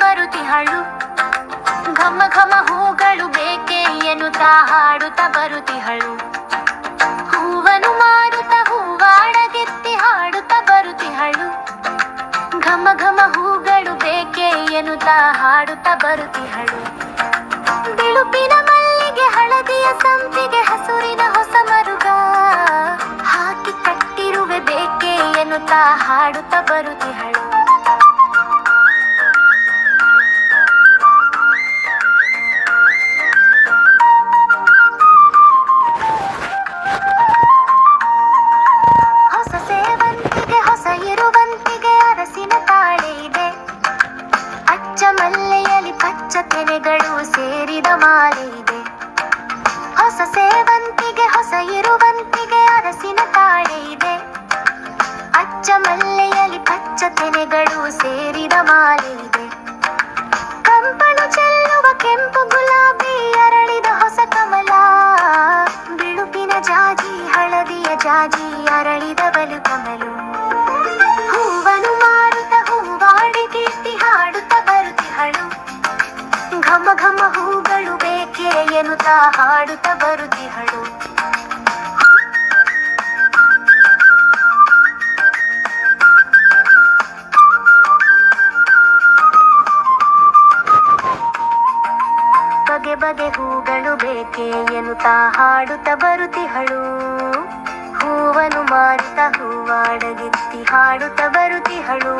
ಬರುತಿಹಳು ಘಮ ಘಮ ಹೂಗಳು ಬೇಕೆ ಎನ್ನುತ್ತಾ ಹಾಡುತ್ತ ಬರುತಿಹಳು ಹೂವನು ಮಾರುತ್ತ ಹೂವಾಡಗೆತ್ತಿ ಹಾಡುತ್ತ ಬರುತಿಹಳು ಘಮ ಘಮ ಹೂಗಳು ಬೇಕೆ ಎನ್ನುತ್ತಾ ಹಾಡುತ್ತ ಬರುತಿಹಳು ಬಿಳುಪಿನ ಮಲ್ಲಿಗೆ ಹಳದಿಯ ಸಂಪಿಗೆ ಹಸುರಿನ ಹೊಸ ಮರುಗ. ಹಾಕಿ ಕಟ್ಟಿರುವೆ ಬೇಕೆ ಎನ್ನುತ್ತಾ ಹಾಡುತ್ತ ಬರುತಿಹಳು ಅಚ್ಚ ಮಲ್ಲೆಯಲ್ಲಿ ಪಚ್ಚ ತೆನೆಗಳು ಸೇರಿದ ಮಾಲೆ ಇದೆ ಕಂಪನು ಚೆಲ್ಲುವ ಕೆಂಪು ಗುಲಾಬಿ ಅರಳಿದ ಹೊಸ ಕಮಲ. ಬಿಳುಪಿನ ಜಾಜಿ, ಹಳದಿಯ ಜಾಜಿ ಅರಳಿದ ಬಲು ಕಮಲು. ಹೂವನು ಮಾರುತ್ತ ಹೂವಾಡಿ ಕೀರ್ತಿ ಹಾಡುತ್ತ ಬರುತಿಹಳು ಘಮ ಘಮ ಹೂಗಳು ಬೇಕೆ ಎನ್ನುತ್ತಾ ಹಾಡುತ್ತ ಬರುತಿಹಳು ಬಗೆ ಹೂಗಳು ಬೇಕೆ ಎನ್ನುತ್ತಾ ಹಾಡುತ್ತ ಬರುತಿಹಳು ಹೂವನು ಮಾರುತ್ತ ಹೂವಾಡಗಿತ್ತಿ ಹಾಡುತ್ತ ಬರುತಿಹಳು